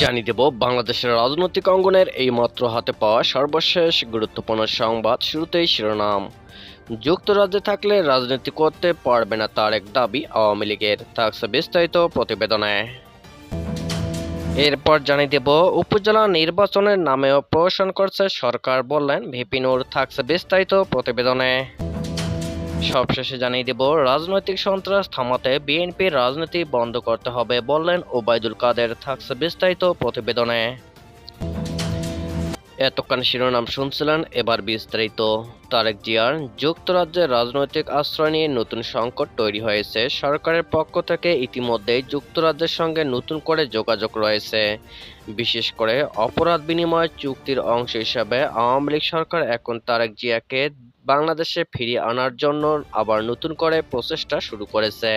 জানিয়ে দেব, বাংলাদেশের রাজনৈতিক অঙ্গনের এই মাত্র হাতে পাওয়া সর্বশেষ গুরুত্বপূর্ণ সংবাদ শুরুতেই শিরোনাম। যুক্তরাজ্যে থাকলে রাজনীতি করতে পারবে না তার এক দাবি আওয়ামী লীগের, থাকছে বিস্তারিত প্রতিবেদনে। এরপর জানিয়ে দেব, উপজেলা নির্বাচনের নামেও প্রহসন করছে সরকার বললেন ভিপিনুর থাকছে বিস্তারিত প্রতিবেদনে। সবশেষে জানিয়ে দেব, রাজনৈতিক সন্ত্রাস থামাতে বিএনপির রাজনীতি বন্ধ করতে হবে বললেন ওবায়দুল কাদের, থাকছে বিস্তারিত প্রতিবেদনে। এতক্ষণ শিরোনাম শুনছিলেন, এবার বিস্তারিত। তারেক জিয়ার যুক্তরাজ্যের রাজনৈতিক আশ্রয় নিয়ে নতুন সংকট তৈরি হয়েছে। সরকারের পক্ষ থেকে ইতিমধ্যেই যুক্তরাজ্যের সঙ্গে নতুন করে যোগাযোগ রয়েছে। বিশেষ করে অপরাধ বিনিময় চুক্তির অংশ হিসাবে আওয়ামী লীগ সরকার এখন তারেক জিয়াকে বাংলাদেশে ফিরিয়ে আনার জন্য আবার নতুন করে প্রচেষ্টা শুরু করেছে।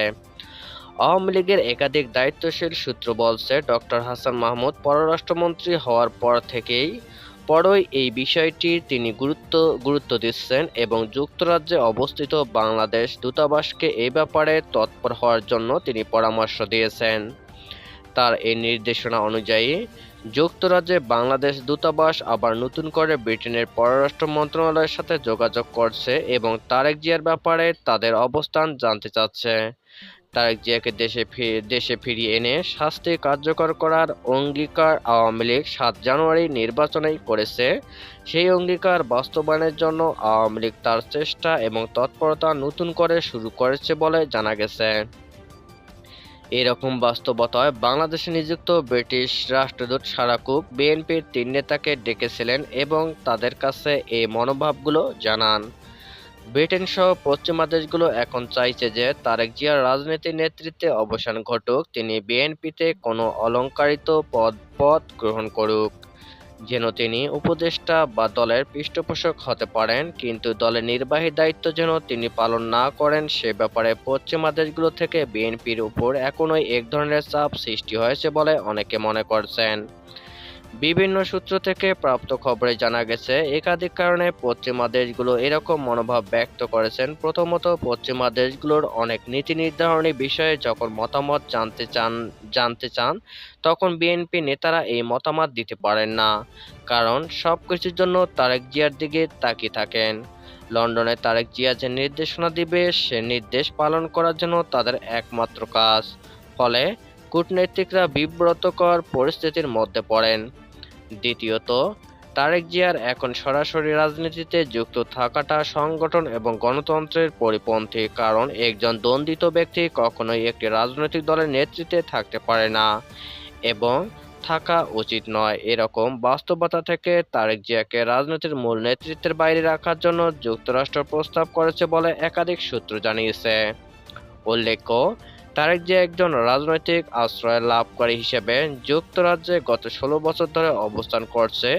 আওয়ামী লীগের একাধিক দায়িত্বশীল সূত্র বলছে, ডক্টর হাসান মাহমুদ পররাষ্ট্রমন্ত্রী হওয়ার পর থেকেই পরই এই বিষয়টি তিনি গুরুত্ব গুরুত্ব দিচ্ছেন এবং যুক্তরাজ্যে অবস্থিত বাংলাদেশ দূতাবাসকে এই ব্যাপারে তৎপর হওয়ার জন্য তিনি পরামর্শ দিয়েছেন। তার এই নির্দেশনা অনুযায়ী যুক্তরাজ্যে বাংলাদেশ দূতাবাস আবার নতুন করে ব্রিটেনের পররাষ্ট্র মন্ত্রণালয়ের সাথে যোগাযোগ করছে এবং তারেক জিয়ার ব্যাপারে তাদের অবস্থান জানতে চাচ্ছে। তারেক জিয়াকে দেশে দেশে ফিরিয়ে এনে শাস্তি কার্যকর করার অঙ্গীকার আওয়ামী লীগ সাত জানুয়ারি নির্বাচনেই করেছে। সেই অঙ্গীকার বাস্তবায়নের জন্য আওয়ামী লীগ তার চেষ্টা এবং তৎপরতা নতুন করে শুরু করেছে বলে জানা গেছে। এরকম বাস্তবতায় বাংলাদেশে নিযুক্ত ব্রিটিশ রাষ্ট্রদূত সারাকুক বিএনপির তিন নেতাকে ডেকেছিলেন এবং তাদের কাছে এই মনোভাবগুলো জানান। ব্রিটেন সহ পশ্চিমা দেশগুলো এখন চাইছে যে তারেক জিয়ার রাজনীতির নেতৃত্বে অবসান ঘটুক, তিনি বিএনপিতে কোনো অলঙ্কারিত পদ পদ গ্রহণ করুক। যেন তিনি উপদেষ্টা বা দলের পৃষ্ঠপোষক হতে পারেন, কিন্তু দলের নির্বাহী দায়িত্ব যেন তিনি পালন না করেন, সে ব্যাপারে পশ্চিমা দেশগুলো থেকে বিএনপির উপর এখনই এক ধরনের চাপ সৃষ্টি হয়েছে বলে অনেকে মনে করছেন। বিভিন্ন সূত্র থেকে প্রাপ্ত খবরে জানা গেছে, একাধিক কারণে পশ্চিমা দেশগুলো এরকম মনোভাব ব্যক্ত করেছেন। প্রথমত, পশ্চিমা দেশগুলোর অনেক নীতি নির্ধারণী বিষয়ে যখন মতামত জানতে চান জানতে চান, তখন বিএনপি নেতারা এই মতামত দিতে পারেন না। কারণ সব কিছুর জন্য তারেক জিয়ার দিকে তাকিয়ে থাকেন। লন্ডনে তারেক জিয়া যে নির্দেশনা দিবে, সে নির্দেশ পালন করার জন্য তাদের একমাত্র কাজ। ফলে, কূটনীতিকরা বিব্রতকর পরিস্থিতির মধ্যে পড়েন। দ্বিতীয়ত, তারেক জিয়ার এখন সরাসরি রাজনীতিতে যুক্ত থাকাটা সংগঠন এবং গণতন্ত্রের পরিপন্থী, কারণ একজন দ্বন্দ্বিত ব্যক্তি কখনোই একটি রাজনৈতিক দলের নেতৃত্বে থাকতে পারে না এবং থাকা উচিত নয়। এরকম বাস্তবতা থেকে তারেক জিয়াকে রাজনীতির মূল নেতৃত্বের বাইরে রাখার জন্য যুক্তরাষ্ট্র প্রস্তাব করেছে বলে একাধিক সূত্র জানিয়েছে। উল্লেখ্য তারেক জিয়া একজন রাজনৈতিক আশ্রয় লাভকারী হিসেবে যুক্তরাজ্যে গত ষোলো বছর ধরে অবস্থান করছে,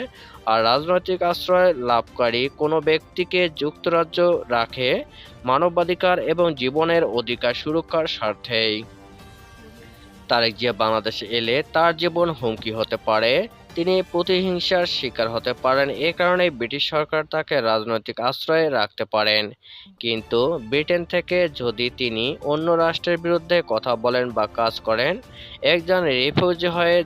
আর রাজনৈতিক আশ্রয় লাভকারী কোনো ব্যক্তিকে যুক্তরাজ্য রাখে মানবাধিকার এবং জীবনের অধিকার সুরক্ষার স্বার্থেই। তারেক জিয়া বাংলাদেশে এলে তার জীবন হুমকি হতে পারে তিনি প্রতিহিংসার শিকার হতে পারেন। এ কারণে ব্রিটিশ সরকার তাকে রাজনৈতিক আশ্রয়ে রাখতে পারেন। কিন্তু ব্রিটেন থেকে যদি তিনি অন্য রাষ্ট্রের বিরুদ্ধে কথা বলেন বা কাজ করেন, একজন রিফিউজি হয়ে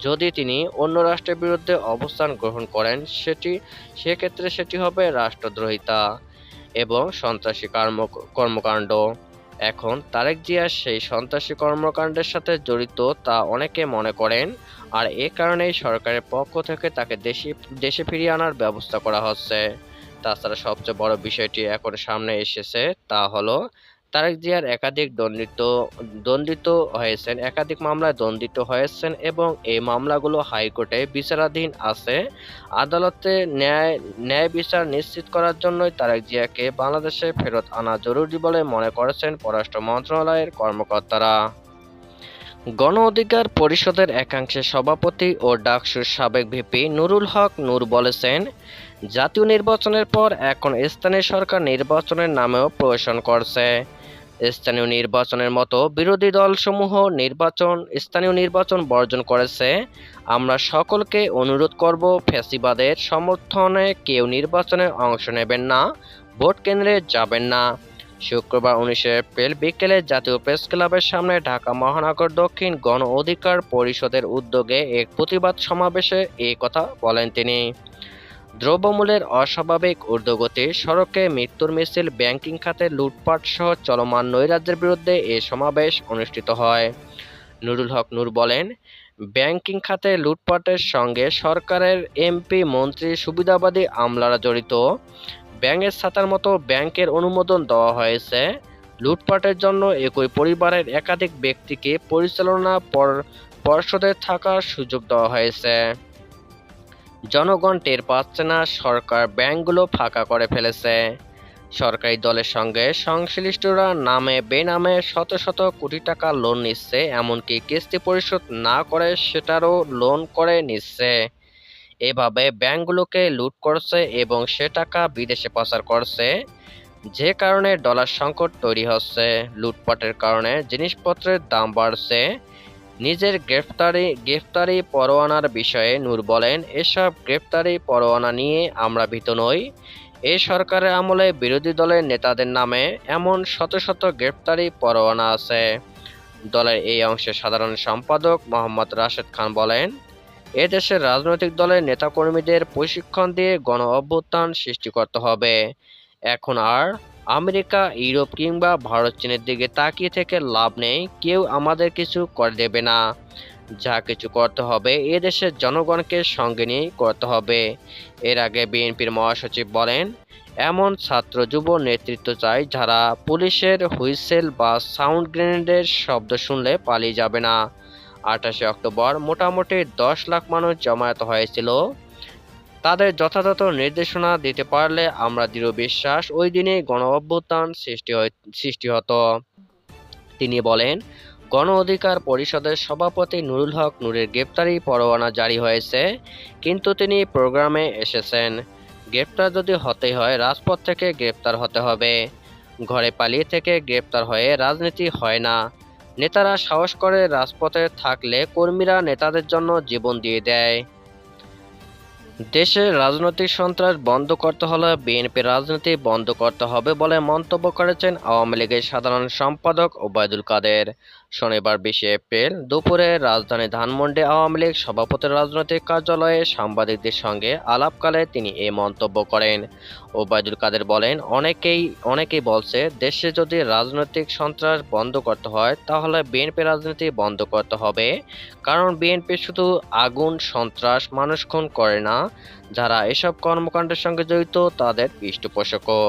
যদি তিনি অন্য রাষ্ট্রের বিরুদ্ধে অবস্থান গ্রহণ করেন, সেটি, সেক্ষেত্রে সেটি হবে রাষ্ট্রদ্রোহিতা এবং সন্ত্রাসী কর্ম, কর্মকাণ্ড। এখন তারেক জিয়া সেই সন্ত্রাসী কর্মকাণ্ডের সাথে জড়িত তা অনেকে মনে করেন, আর এ কারণেই সরকারের পক্ষ থেকে তাকে দেশে দেশে ফিরিয়ে আনার ব্যবস্থা করা হচ্ছে। তাছাড়া সবচেয়ে বড় বিষয়টি এখন সামনে এসেছে তা হলো তারেক জিয়ার একাধিক দণ্ডিত দণ্ডিত হয়েছেন, একাধিক মামলায় দণ্ডিত হয়েছেন এবং এই মামলাগুলো হাইকোর্টে বিচারাধীন আছে। আদালতে ন্যায় ন্যায় বিচার নিশ্চিত করার জন্যই তারেক জিয়াকে বাংলাদেশে ফেরত আনা জরুরি বলে মনে করেছেন পররাষ্ট্র মন্ত্রণালয়ের কর্মকর্তারা। গণ অধিকার পরিষদের একাংশের সভাপতি ও ডাকসুর সাবেক ভিপি নুরুল হক নূর বলেছেন, জাতীয় নির্বাচনের পর এখন স্থানীয় সরকার নির্বাচনের নামেও প্রয়োজন করছে। স্থানীয় নির্বাচনের মতো বিরোধী দলসমূহ নির্বাচন, স্থানীয় নির্বাচন বর্জন করেছে। আমরা সকলকে অনুরোধ করব ফ্যাসিবাদের সমর্থনে কেউ নির্বাচনে অংশ নেবেন না, ভোট কেন্দ্রে যাবেন না। শুক্রবার উনিশে এপ্রিল বিকেলে জাতীয় প্রেস ক্লাবের সামনে ঢাকা মহানগর দক্ষিণ গণ অধিকার পরিষদের উদ্যোগে এক প্রতিবাদ সমাবেশে এই কথা বলেন তিনি। দ্রব্যমূল্যের অস্বাভাবিক ঊর্ধ্বগতি সড়কে মৃত্যুর মিছিল ব্যাংকিং খাতে লুটপাট সহ চলমান নৈরাজ্যের বিরুদ্ধে এ সমাবেশ অনুষ্ঠিত হয়। নুরুল হক নূর বলেন, ব্যাংকিং খাতে লুটপাটের সঙ্গে সরকারের এমপি, মন্ত্রী, সুবিধাবাদী আমলারা জড়িত। ব্যাংকের ছাতার মতো ব্যাংকের অনুমোদন দেওয়া হয়েছে। লুটপাটের জন্য একই পরিবারের একাধিক ব্যক্তিকে পরিচালনা পর- পর্ষদে থাকার সুযোগ দেওয়া হয়েছে। জনগণ টের পাচ্ছে না, সরকার ব্যাংকগুলো ফাঁকা করে ফেলেছে। সরকারি দলের সঙ্গে সংশ্লিষ্টরা নামে বেনামে শত শত কোটি টাকা লোন নিচ্ছে, এমনকি কিস্তি পরিশোধ না করে সেটারও লোন করে নিচ্ছে। এভাবে ব্যাংকগুলোকে লুট করছে এবং সে টাকা বিদেশে পাচার করছে, যে কারণে ডলার সংকট তৈরি হচ্ছে। লুটপাটের কারণে জিনিসপত্রের দাম বাড়ছে নিজের গ্রেফতারি গ্রেফতারি পরোয়ানার বিষয়ে নূর বলেন, এসব গ্রেফতারি পরোয়ানা নিয়ে আমরা ভীত নই। এই সরকারের আমলে বিরোধী দলের নেতাদের নামে এমন শত শত গ্রেফতারি পরোয়ানা আছে। দলের এই অংশের সাধারণ সম্পাদক মোহাম্মদ রাশেদ খান বলেন এ দেশের রাজনৈতিক দলের নেতাকর্মীদের প্রশিক্ষণ দিয়ে গণ অভ্যুত্থান সৃষ্টি করতে হবে। এখন আর আমেরিকা, ইউরোপ কিংবা ভারত চীনের দিকে তাকিয়ে থেকে লাভ নেই, কেউ আমাদের কিছু করে দেবে না। যা কিছু করতে হবে, এ দেশের জনগণকে সঙ্গে নিয়েই করতে হবে। এর আগে বিএনপির মহাসচিব বলেন, এমন ছাত্র যুব নেতৃত্ব চাই যারা পুলিশের হুইসেল বা সাউন্ড গ্রেনেডের শব্দ শুনলে পালিয়ে যাবে না। আঠাশে অক্টোবর মোটামুটি দশ লাখ মানুষ জমায়েত হয়েছিল। তাদের যথাযথ নির্দেশনা দিতে পারলে আমরা দৃঢ় বিশ্বাস ওই দিনে গণ অভ্যুত্থান সৃষ্টি সৃষ্টি হতো। তিনি বলেন, গণ অধিকার পরিষদের সভাপতি নুরুল হক নূরের গ্রেপ্তারি পরোয়ানা জারি হয়েছে, কিন্তু তিনি প্রোগ্রামে এসেছেন। গ্রেপ্তার যদি হতেই হয়, রাজপথ থেকে গ্রেপ্তার হতে হবে। ঘরে পালিয়ে থেকে গ্রেপ্তার হয়ে রাজনীতি হয় না। নেতারা সাহস করে রাজপথে থাকলে কর্মীরা নেতাদের জন্য জীবন দিয়ে দেয়। দেশের রাজনৈতিক সন্ত্রাস বন্ধ করতে হলে বিএনপি রাজনীতি বন্ধ করতে হবে বলে মন্তব্য করেছেন আওয়ামী লীগের সাধারণ সম্পাদক ওবায়দুল কাদের। শনিবার বিশে এপ্রিল দুপুরে রাজধানী ধানমন্ডি আওয়ামী লীগ সভাপতির রাজনৈতিক কার্যালয়ে সাংবাদিকদের সঙ্গে আলাপকালে তিনি এ মন্তব্য করেন। ওবায়দুল কাদের বলেন, অনেকেই অনেকেই বলছে, দেশে যদি রাজনৈতিক সন্ত্রাস বন্ধ করতে হয়, তাহলে বিএনপি রাজনীতি বন্ধ করতে হবে। কারণ বিএনপি শুধু আগুন, সন্ত্রাস, মানুষ খুন করে না যারা এসব কর্মকাণ্ডের সঙ্গে জড়িত, তাদের পৃষ্ঠপোষকও।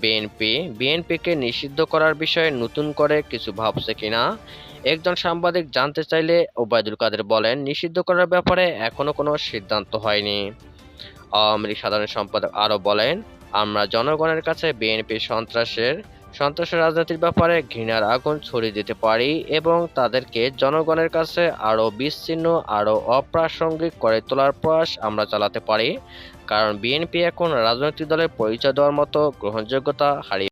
বিএনপি বিএনপিকে নিষিদ্ধ করার বিষয়ে নতুন করে কিছু ভাবছে কিনা? একজন সাংবাদিক জানতে চাইলে ওবায়দুল কাদের বলেন, নিষিদ্ধ করার ব্যাপারে এখনও কোনো সিদ্ধান্ত হয়নি। আওয়ামী লীগ সাধারণ সম্পাদক আরও বলেন, আমরা জনগণের কাছে বিএনপি সন্ত্রাসের সন্ত্রাসের রাজনীতির ব্যাপারে ঘৃণার আগুন ছড়িয়ে দিতে পারি এবং তাদেরকে জনগণের কাছে আরও বিচ্ছিন্ন, আরও অপ্রাসঙ্গিক করে তোলার প্রয়াস আমরা চালাতে পারি। কারণ বিএনপি এখন রাজনৈতিক দলের পরিচয় দেওয়ার মতো গ্রহণযোগ্যতা হারিয়ে